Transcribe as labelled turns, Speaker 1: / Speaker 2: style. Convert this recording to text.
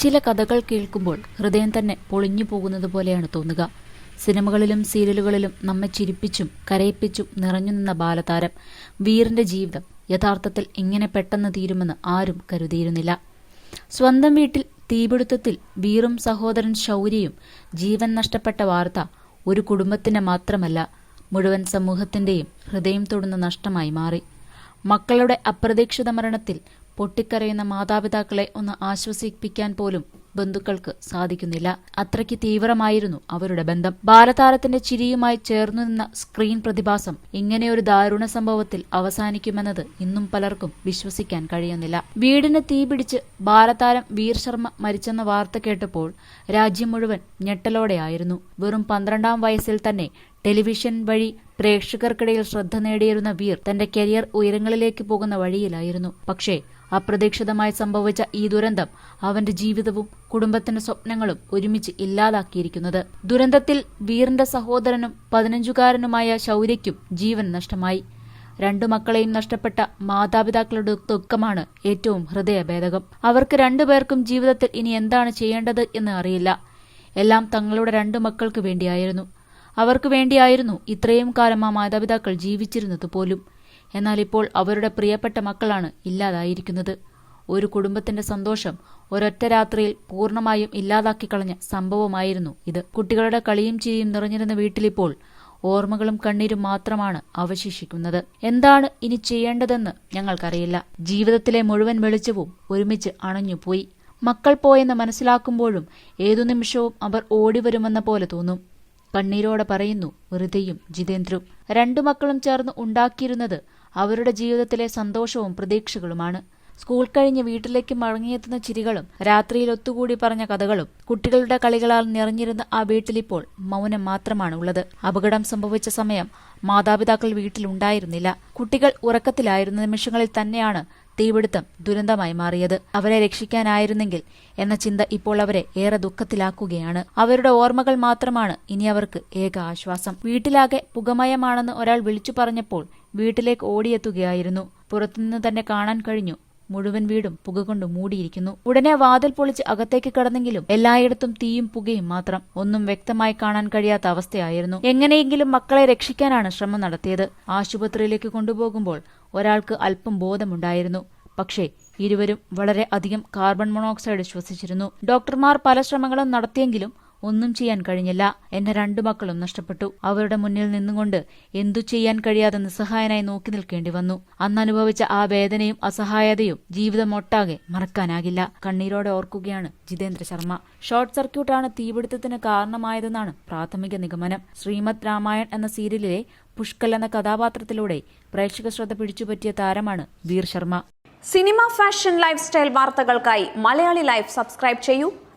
Speaker 1: ചില കഥകൾ കേൾക്കുമ്പോൾ ഹൃദയം തന്നെ പൊളിഞ്ഞു പോകുന്നത് പോലെയാണ് തോന്നുക. സിനിമകളിലും സീരിയലുകളിലും നമ്മെ ചിരിപ്പിച്ചും കരയിപ്പിച്ചും നിറഞ്ഞു നിന്ന ബാലതാരം വീറിന്റെ ജീവിതം യഥാർത്ഥത്തിൽ ഇങ്ങനെ പെട്ടെന്ന് തീരുമെന്ന് ആരും കരുതിയിരുന്നില്ല. സ്വന്തം വീട്ടിൽ തീപിടുത്തത്തിൽ വീറും സഹോദരൻ ശൗര്യയും ജീവൻ നഷ്ടപ്പെട്ട വാർത്ത ഒരു കുടുംബത്തിന് മാത്രമല്ല മുഴുവൻ സമൂഹത്തിന്റെയും ഹൃദയം തൊടുന്ന നഷ്ടമായി മാറി. മക്കളുടെ അപ്രതീക്ഷിത മരണത്തിൽ പൊട്ടിക്കരയുന്ന മാതാപിതാക്കളെ ഒന്ന് ആശ്വസിപ്പിക്കാൻ പോലും ബന്ധുക്കൾക്ക് സാധിക്കുന്നില്ല. അത്രയ്ക്ക് തീവ്രമായിരുന്നു അവരുടെ ബന്ധം. ബാലതാരത്തിന്റെ ചിരിയുമായി ചേർന്നു നിന്ന സ്ക്രീൻ പ്രതിഭാസം ഇങ്ങനെയൊരു ദാരുണ സംഭവത്തിൽ അവസാനിക്കുമെന്നത് ഇന്നും പലർക്കും വിശ്വസിക്കാൻ കഴിയുന്നില്ല. വീടിന് തീപിടിച്ച് ബാലതാരം വീർ ശർമ്മ മരിച്ചെന്ന വാർത്ത കേട്ടപ്പോൾ രാജ്യം മുഴുവൻ ഞെട്ടലോടെയായിരുന്നു. വെറും പന്ത്രണ്ടാം വയസ്സിൽ തന്നെ ടെലിവിഷൻ വഴി പ്രേക്ഷകർക്കിടയിൽ ശ്രദ്ധ നേടിയിരുന്ന വീർ തന്റെ കരിയർ ഉയരങ്ങളിലേക്ക് പോകുന്ന വഴിയിലായിരുന്നു. പക്ഷേ അപ്രതീക്ഷിതമായി സംഭവിച്ച ഈ ദുരന്തം അവന്റെ ജീവിതവും കുടുംബത്തിന്റെ സ്വപ്നങ്ങളും ഒരുമിച്ച് ഇല്ലാതാക്കിയിരിക്കുന്നത്. ദുരന്തത്തിൽ വീറിന്റെ സഹോദരനും പതിനഞ്ചുകാരനുമായ ശൗര്യയ്ക്കും ജീവൻ നഷ്ടമായി. രണ്ടു മക്കളെയും നഷ്ടപ്പെട്ട മാതാപിതാക്കളുടെ ദുഃഖമാണ് ഏറ്റവും ഹൃദയഭേദകം. അവർക്ക് രണ്ടുപേർക്കും ജീവിതത്തിൽ ഇനി എന്താണ് ചെയ്യേണ്ടത് എന്ന് അറിയില്ല. എല്ലാം തങ്ങളുടെ രണ്ടു മക്കൾക്ക് വേണ്ടിയായിരുന്നു. അവർക്ക് വേണ്ടിയായിരുന്നു ഇത്രയും കാലം ആ മാതാപിതാക്കൾ ജീവിച്ചിരുന്നത് പോലും. എന്നാൽ ഇപ്പോൾ അവരുടെ പ്രിയപ്പെട്ട മക്കളാണ് ഇല്ലാതായിരിക്കുന്നത്. ഒരു കുടുംബത്തിന്റെ സന്തോഷം ഒരൊറ്റ രാത്രിയിൽ പൂർണമായും ഇല്ലാതാക്കിക്കളഞ്ഞ സംഭവമായിരുന്നു ഇത്. കുട്ടികളുടെ കളിയും ചിരിയും നിറഞ്ഞിരുന്ന വീട്ടിലിപ്പോൾ ഓർമ്മകളും കണ്ണീരും മാത്രമാണ് അവശേഷിക്കുന്നത്. എന്താണ് ഇനി ചെയ്യേണ്ടതെന്ന് ഞങ്ങൾക്കറിയില്ല. ജീവിതത്തിലെ മുഴുവൻ വെളിച്ചവും ഒരുമിച്ച് അണഞ്ഞുപോയി. മക്കൾ പോയെന്ന് മനസ്സിലാക്കുമ്പോഴും ഏതു നിമിഷവും അവർ ഓടിവരുമെന്ന പോലെ തോന്നും. കണ്ണീരോടെ പറയുന്നു വെറുതെയും ജിതേന്ദ്രും രണ്ടു മക്കളും ചേർന്ന് ഉണ്ടാക്കിയിരുന്നത് അവരുടെ ജീവിതത്തിലെ സന്തോഷവും പ്രതീക്ഷകളുമാണ്. സ്കൂൾ കഴിഞ്ഞ് വീട്ടിലേക്ക് മടങ്ങിയെത്തുന്ന ചിരികളും രാത്രിയിൽ ഒത്തുകൂടി പറഞ്ഞ കഥകളും കുട്ടികളുടെ കളികളാൽ നിറഞ്ഞിരുന്ന ആ വീട്ടിലിപ്പോൾ മൗനം മാത്രമാണ് ഉള്ളത്. അപകടം സംഭവിച്ച സമയം മാതാപിതാക്കൾ വീട്ടിലുണ്ടായിരുന്നില്ല. കുട്ടികൾ ഉറക്കത്തിലായിരുന്ന നിമിഷങ്ങളിൽ തന്നെയാണ് തീപിടുത്തം ദുരന്തമായി മാറിയത്. അവരെ രക്ഷിക്കാനായിരുന്നെങ്കിൽ എന്ന ചിന്ത ഇപ്പോൾ അവരെ ഏറെ ദുഃഖത്തിലാക്കുകയാണ്. അവരുടെ ഓർമ്മകൾ മാത്രമാണ് ഇനി അവർക്ക് ഏക ആശ്വാസം. വീട്ടിലാകെ പുകമയമാണെന്ന് ഒരാൾ വിളിച്ചു പറഞ്ഞപ്പോൾ വീട്ടിലേക്ക് ഓടിയെത്തുകയായിരുന്നു. പുറത്തുനിന്ന് തന്നെ കാണാൻ കഴിഞ്ഞു മുഴുവൻ വീടും പുക കൊണ്ട് മൂടിയിരിക്കുന്നു. ഉടനെ വാതിൽ പൊളിച്ച് അകത്തേക്ക് കടന്നെങ്കിലും എല്ലായിടത്തും തീയും പുകയും മാത്രം ഒന്നും വ്യക്തമായി കാണാൻ കഴിയാത്ത അവസ്ഥയായിരുന്നു. എങ്ങനെയെങ്കിലും മക്കളെ രക്ഷിക്കാനാണ് ശ്രമം നടത്തിയത്. ആശുപത്രിയിലേക്ക് കൊണ്ടുപോകുമ്പോൾ ഒരാൾക്ക് അല്പം ബോധമുണ്ടായിരുന്നു. പക്ഷേ ഇരുവരും വളരെ അധികം കാർബൺ മോണോക്സൈഡ് ശ്വസിച്ചിരുന്നു. ഡോക്ടർമാർ പല ശ്രമങ്ങളും നടത്തിയെങ്കിലും ഒന്നും ചെയ്യാൻ കഴിഞ്ഞില്ല. എന്റെ രണ്ടു മക്കളും നഷ്ടപ്പെട്ടു. അവരുടെ മുന്നിൽ നിന്നുകൊണ്ട് എന്തു ചെയ്യാൻ കഴിയാതെ നിസ്സഹായനായി നോക്കി നിൽക്കേണ്ടി വന്നു. അന്ന് അനുഭവിച്ച ആ വേദനയും അസഹായതയും ജീവിതമൊട്ടാകെ മറക്കാനാകില്ല. കണ്ണീരോടെ ഓർക്കുകയാണ് ജിതേന്ദ്ര ശർമ്മ. ഷോർട്ട് സർക്യൂട്ടാണ് തീപിടുത്തത്തിന് കാരണമായതെന്നാണ് പ്രാഥമിക നിഗമനം. ശ്രീമദ് രാമായൺ എന്ന സീരിയലിലെ പുഷ്കൽ എന്ന കഥാപാത്രത്തിലൂടെ പ്രേക്ഷക ശ്രദ്ധ പിടിച്ചുപറ്റിയ താരമാണ് Veer Sharma.
Speaker 2: Cinema fashion lifestyle വാർത്തകൾക്കായി മലയാളി ലൈഫ് സബ്സ്ക്രൈബ് ചെയ്യൂ.